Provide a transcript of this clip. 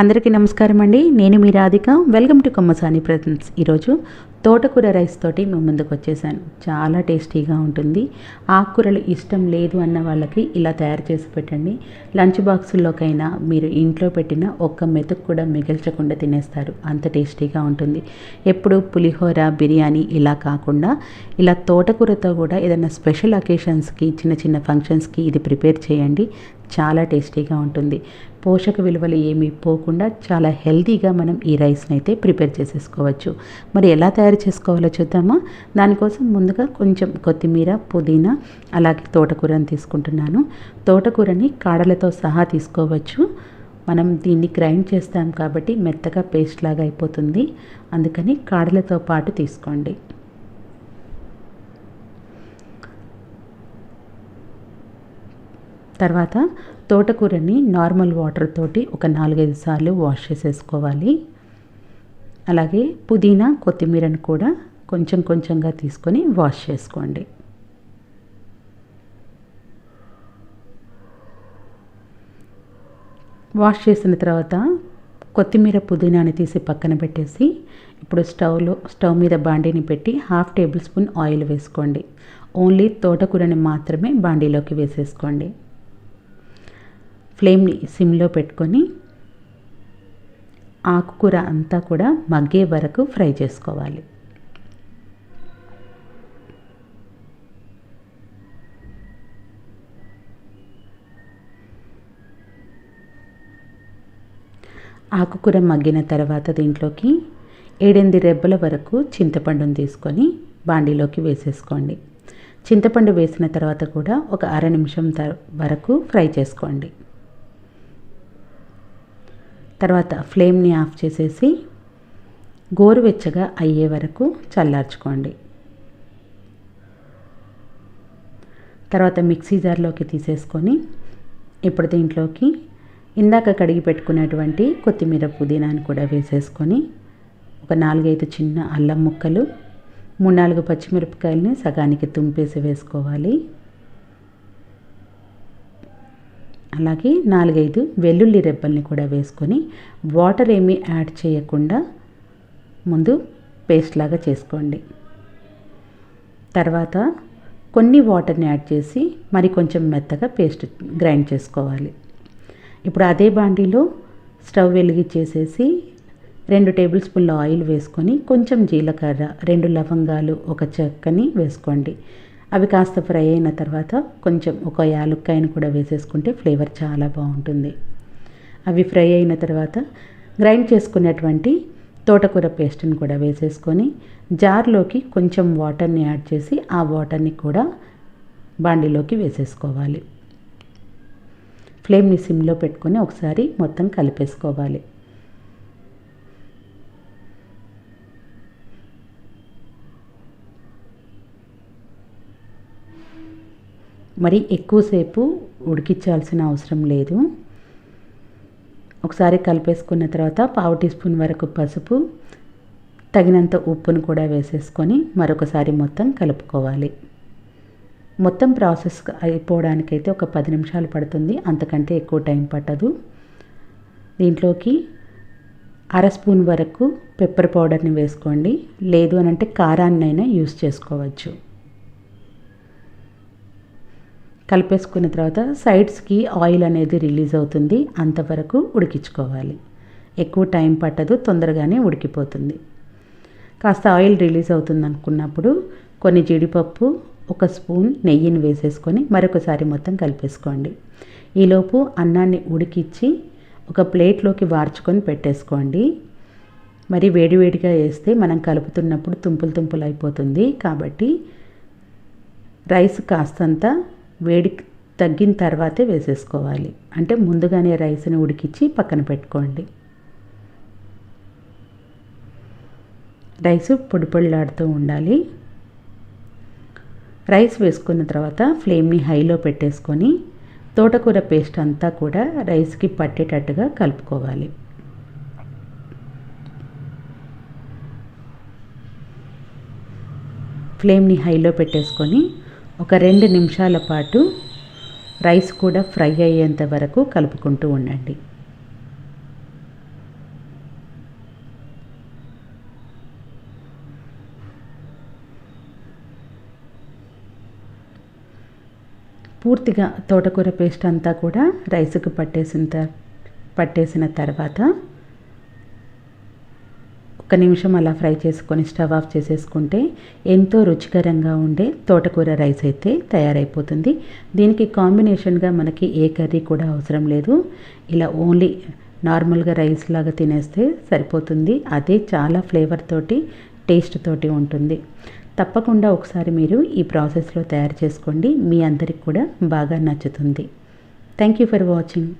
అందరికీ నమస్కారం అండి. నేను మీ Radhika. Welcome to Kommasani presence ఈరోజు తోటకూర రైస్ తోటి మేము ముందుకు వచ్చేసాను. చాలా టేస్టీగా ఉంటుంది. ఆకుకూరలు ఇష్టం లేదు అన్న వాళ్ళకి ఇలా తయారు చేసి పెట్టండి. లంచ్ బాక్సుల్లోకైనా మీరు ఇంట్లో పెట్టిన ఒక్క మెతుకు కూడా మిగిల్చకుండా తినేస్తారు. అంత టేస్టీగా ఉంటుంది. ఎప్పుడు పులిహోర బిర్యానీ ఇలా కాకుండా ఇలా తోటకూరతో కూడా ఏదైనా స్పెషల్ అకేషన్స్కి చిన్న చిన్న ఫంక్షన్స్కి ఇది ప్రిపేర్ చేయండి. చాలా టేస్టీగా ఉంటుంది. పోషక విలువలు ఏమీ పోకుండా చాలా హెల్తీగా మనం ఈ రైస్ని అయితే ప్రిపేర్ చేసేసుకోవచ్చు. మరి ఎలా తయారు చేసుకోవాలో చూద్దామా? దానికోసం ముందుగా కొంచెం కొత్తిమీర పుదీనా అలాగే తోటకూరని తీసుకుంటున్నాను. తోటకూరని కాడలతో సహా తీసుకోవచ్చు. మనం దీన్ని గ్రైండ్ చేస్తాం కాబట్టి మెత్తగా పేస్ట్ లాగా అయిపోతుంది. అందుకని కాడలతో పాటు తీసుకోండి. తర్వాత తోటకూరని నార్మల్ వాటర్ తోటి ఒక నాలుగైదు సార్లు వాష్ చేసేసుకోవాలి. అలాగే పుదీనా కొత్తిమీరను కూడా కొంచెం కొంచెంగా తీసుకొని వాష్ చేసుకోండి. వాష్ చేసిన తర్వాత కొత్తిమీర పుదీనాని తీసి పక్కన పెట్టేసి ఇప్పుడు స్టవ్లో స్టవ్ మీద బాండీని పెట్టి హాఫ్ టేబుల్ స్పూన్ ఆయిల్ వేసుకోండి. ఓన్లీ తోటకూరని మాత్రమే బాండీలోకి వేసేసుకోండి. ఫ్లేమ్ని సిమ్లో పెట్టుకొని ఆకుకూర అంతా కూడా మగ్గే వరకు ఫ్రై చేసుకోవాలి. ఆకుకూర మగ్గిన తర్వాత దీంట్లోకి ఏడెనిమిది రెబ్బల వరకు చింతపండును తీసుకొని బాండీలోకి వేసేసుకోండి. చింతపండు వేసిన తర్వాత కూడా ఒక అర నిమిషం వరకు ఫ్రై చేసుకోండి. తర్వాత ఫ్లేమ్ని ఆఫ్ చేసేసి గోరువెచ్చగా అయ్యే వరకు చల్లార్చుకోండి. తర్వాత మిక్సీ జార్లోకి తీసేసుకొని ఇప్పుడు దీంట్లోకి ఇందాక కడిగి పెట్టుకున్నటువంటి కొత్తిమీర పుదీనాను కూడా వేసేసుకొని ఒక నాలుగైదు చిన్న అల్లం ముక్కలు మూడు నాలుగు పచ్చిమిరపకాయలని సగానికి తుంపేసి వేసుకోవాలి. అలాగే నాలుగైదు వెల్లుల్లి రెబ్బల్ని కూడా వేసుకొని వాటర్ ఏమీ యాడ్ చేయకుండా ముందు పేస్ట్ లాగా చేసుకోండి. తర్వాత కొన్ని వాటర్ని యాడ్ చేసి మరి కొంచెం మెత్తగా పేస్ట్ గ్రైండ్ చేసుకోవాలి. ఇప్పుడు అదే బాండీలో స్టవ్ వెలిగించేసేసి రెండు టేబుల్ స్పూన్ల ఆయిల్ వేసుకొని కొంచెం జీలకర్ర రెండు లవంగాలు ఒక చెక్కని వేసుకోండి. అవి కాస్త ఫ్రై అయిన తర్వాత కొంచెం ఒక యాలుక్కాయను కూడా వేసేసుకుంటే ఫ్లేవర్ చాలా బాగుంటుంది. అవి ఫ్రై అయిన తర్వాత గ్రైండ్ చేసుకున్నటువంటి తోటకూర పేస్ట్ని కూడా వేసేసుకొని జార్లోకి కొంచెం వాటర్ని యాడ్ చేసి ఆ వాటర్ని కూడా బాండిలోకి వేసేసుకోవాలి. ఫ్లేమ్ని సిమ్లో పెట్టుకొని ఒకసారి మొత్తం కలిపేసుకోవాలి. మరి ఎక్కువసేపు ఉడికించాల్సిన అవసరం లేదు. ఒకసారి కలిపేసుకున్న తర్వాత పావు టీ స్పూన్ వరకు పసుపు తగినంత ఉప్పును కూడా వేసేసుకొని మరొకసారి మొత్తం కలుపుకోవాలి. మొత్తం ప్రాసెస్ అయిపోవడానికైతే ఒక పది నిమిషాలు పడుతుంది అంతకంటే ఎక్కువ టైం పట్టదు. దీంట్లోకి అర స్పూన్ వరకు పెప్పర్ పౌడర్ని వేసుకోండి. లేదు అని అంటే కారాన్నైనా యూస్ చేసుకోవచ్చు. కలిపేసుకున్న తర్వాత సైడ్స్కి ఆయిల్ అనేది రిలీజ్ అవుతుంది. అంతవరకు ఉడికించుకోవాలి. ఎక్కువ టైం పట్టదు తొందరగానే ఉడికిపోతుంది. కాస్త ఆయిల్ రిలీజ్ అవుతుంది అనుకున్నప్పుడు కొన్ని జీడిపప్పు ఒక స్పూన్ నెయ్యిని వేసేసుకొని మరొకసారి మొత్తం కలిపేసుకోండి. ఈలోపు అన్నాన్ని ఉడికిచ్చి ఒక ప్లేట్లోకి వార్చుకొని పెట్టేసుకోండి. మరి వేడివేడిగా వేస్తే మనం కలుపుతున్నప్పుడు తుంపులు తుంపులు అయిపోతుంది. కాబట్టి రైస్ కాస్తంత వేడి తగ్గిన తర్వాతే వేసేసుకోవాలి. అంటే ముందుగానే రైస్ని ఉడికించి పక్కన పెట్టుకోండి. రైస్ పొడి పొడిలాడుతూ ఉండాలి. రైస్ వేసుకున్న తర్వాత ఫ్లేమ్ని హైలో పెట్టేసుకొని తోటకూర పేస్ట్ అంతా కూడా రైస్కి పట్టేటట్టుగా కలుపుకోవాలి. ఫ్లేమ్ని హైలో పెట్టేసుకొని ఒక రెండు నిమిషాల పాటు రైస్ కూడా ఫ్రై అయ్యేంత వరకు కలుపుకుంటూ ఉండండి. పూర్తిగా తోటకూర పేస్ట్ అంతా కూడా రైస్కి పట్టేసిన పట్టేసిన తర్వాత ఒక్క నిమిషం అలా ఫ్రై చేసుకొని స్టవ్ ఆఫ్ చేసేసుకుంటే ఎంతో రుచికరంగా ఉండే తోటకూర రైస్ అయితే తయారైపోతుంది. దీనికి కాంబినేషన్గా మనకి ఏ కర్రీ కూడా అవసరం లేదు. ఇలా ఓన్లీ నార్మల్గా రైస్ లాగా తినేస్తే సరిపోతుంది. అదే చాలా ఫ్లేవర్ తోటి టేస్ట్ తోటి ఉంటుంది. తప్పకుండా ఒకసారి మీరు ఈ ప్రాసెస్లో తయారు చేసుకోండి. మీ అందరికి కూడా బాగా నచ్చుతుంది. Thank you for watching.